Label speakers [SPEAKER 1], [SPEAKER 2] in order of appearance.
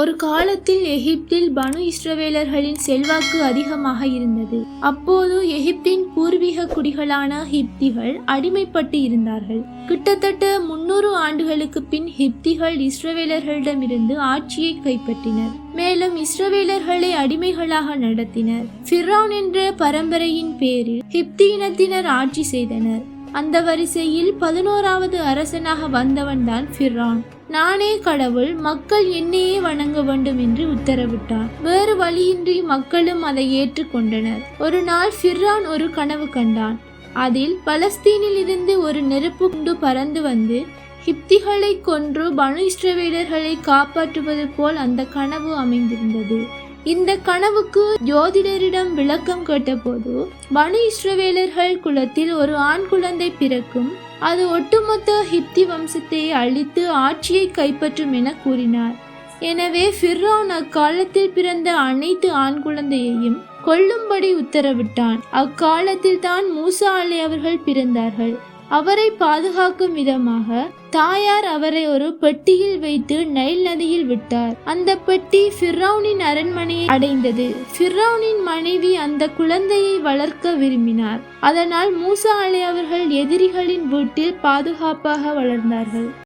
[SPEAKER 1] ஒரு காலத்தில் எகிப்தில் பனு இஸ்ரவேலர்களின் செல்வாக்கு அதிகமாக இருந்தது. அப்போது எகிப்தின் பூர்வீக குடிகளான ஹிப்திகள் அடிமைப்பட்டு இருந்தார்கள். கிட்டத்தட்ட முன்னூறு ஆண்டுகளுக்கு பின் ஹிப்திகள் இஸ்ரவேலர்களிடமிருந்து ஆட்சியை கைப்பற்றினர். மேலும் இஸ்ரவேலர்களை அடிமைகளாக நடத்தினர். ஃபிர்ரவுன் என்ற பரம்பரையின் பேரில் ஹிப்தி இனத்தினர் ஆட்சி செய்தனர். அந்த வரிசையில் பதினோராவது அரசனாக வந்தவன்தான் ஃபிர்ரான் நானே கடவுள் மக்கள் என்னையே வணங்க வேண்டும் என்று உத்தரவிட்டான் வேறு வழியின்றி மக்களும் அதை ஏற்றுக்கொண்டனர். ஒரு நாள் ஃபிர்ரான் ஒரு கனவு கண்டான். அதில் பலஸ்தீனில் இருந்து ஒரு நெருப்பு குண்டு பறந்து வந்து ஹிப்திகளை கொன்று பனு இஸ்ரவேலர்களை காப்பாற்றுவது போல் அந்த கனவு அமைந்திருந்தது. இந்த கனவுக்கு ஜோதிடரிடம் விளக்கம் கேட்டபோது வனு இஸ்ரவேலர்கள் குலத்தில் ஒரு ஆண் குழந்தை பிறக்கும். அது ஒட்டுமொத்த ஹிப்தி வம்சத்தை அழித்து ஆட்சியை கைப்பற்றும் என கூறினார். எனவே ஃபிர்ரவுன் அக்காலத்தில் பிறந்த அனைத்து ஆண் குழந்தையையும் கொல்லும்படி உத்தரவிட்டான். அக்காலத்தில் தான் மூசா அலை அவர்கள் பிறந்தார்கள். அவரை பாதுகாக்கும் விதமாக தாயார் அவரை ஒரு பெட்டியில் வைத்து நைல் நதியில் விட்டார். அந்த பெட்டி ஃபிர்ரௌனின் அரண்மனையை அடைந்தது. ஃபிர்ரௌனின் மனைவி அந்த குழந்தையை வளர்க்க விரும்பினார். அதனால் மூசா அலை அவர்கள் எதிரிகளின் வீட்டில் பாதுகாப்பாக வளர்ந்தார்கள்.